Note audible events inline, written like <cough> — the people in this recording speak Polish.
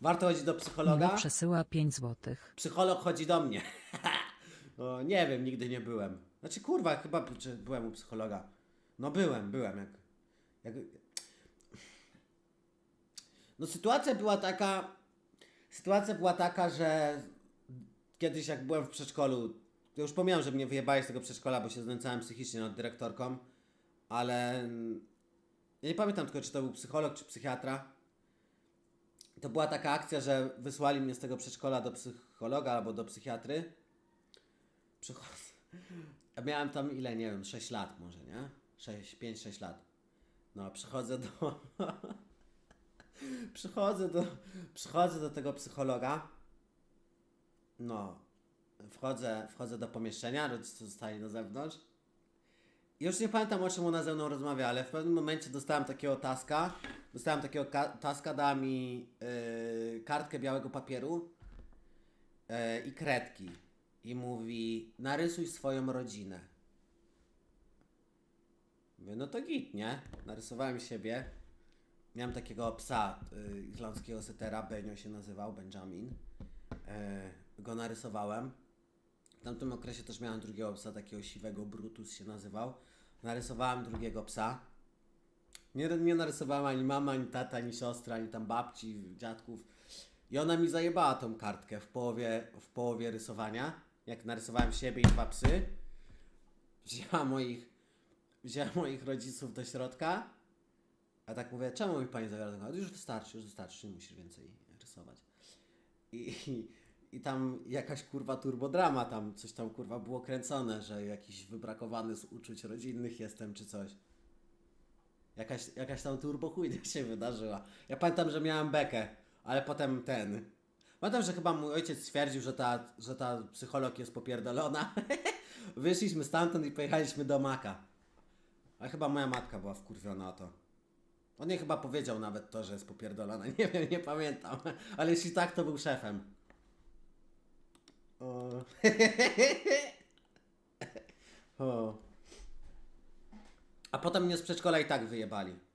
Warto chodzić do psychologa? Miła przesyła 5 złotych. Psycholog chodzi do mnie. <laughs> o, nie wiem, nigdy nie byłem. Znaczy, kurwa, chyba czy byłem u psychologa. No byłem, byłem. Jak, jak... No sytuacja była taka... Sytuacja była taka, że kiedyś jak byłem w przedszkolu, to już pomijam, że mnie wyjebali z tego przedszkola, bo się znęcałem psychicznie nad dyrektorką, ale mm, ja nie pamiętam tylko, czy to był psycholog, czy psychiatra. To była taka akcja, że wysłali mnie z tego przedszkola do psychologa albo do psychiatry. Przychodzę. Miałem tam ile, nie wiem, 6 lat może, nie? 6, 5-6 lat. No, przychodzę do. <laughs> przychodzę do. Przychodzę do tego psychologa. No. Wchodzę, wchodzę do pomieszczenia, rodzice zostali na zewnątrz. Już nie pamiętam o czym ona ze mną rozmawia, ale w pewnym momencie dostałem takiego taska. Dostałem takiego ka- taska, dała mi yy, kartkę białego papieru yy, i kredki. I mówi, narysuj swoją rodzinę. Mówię, no to git, nie? Narysowałem siebie. Miałem takiego psa yy, irlandzkiego setera, Benio się nazywał, Benjamin. Yy, go narysowałem. W tamtym okresie też miałem drugiego psa, takiego siwego, Brutus się nazywał. Narysowałem drugiego psa. Nie, nie narysowałem ani mama, ani tata, ani siostra, ani tam babci, dziadków. I ona mi zajebała tą kartkę w połowie, w połowie rysowania. Jak narysowałem siebie i dwa psy. Wzięła moich, wzięła moich rodziców do środka. A tak mówię, czemu mi pani zabiera ten kartkę? Już wystarczy, już wystarczy, nie musisz więcej rysować. I, i, I tam jakaś kurwa turbodrama, tam coś tam kurwa było kręcone, że jakiś wybrakowany z uczuć rodzinnych jestem czy coś. Jakaś, jakaś tam turbochujnia się wydarzyła. Ja pamiętam, że miałem bekę, ale potem ten. Pamiętam, że chyba mój ojciec stwierdził, że ta, że ta psycholog jest popierdolona. <laughs> Wyszliśmy stamtąd i pojechaliśmy do Maka. Ale chyba moja matka była wkurwiona o to. On nie chyba powiedział nawet to, że jest popierdolona. <laughs> Nie wiem, nie pamiętam. Ale jeśli tak, to był szefem. <laughs> O. A potem mnie z przedszkola i tak wyjebali.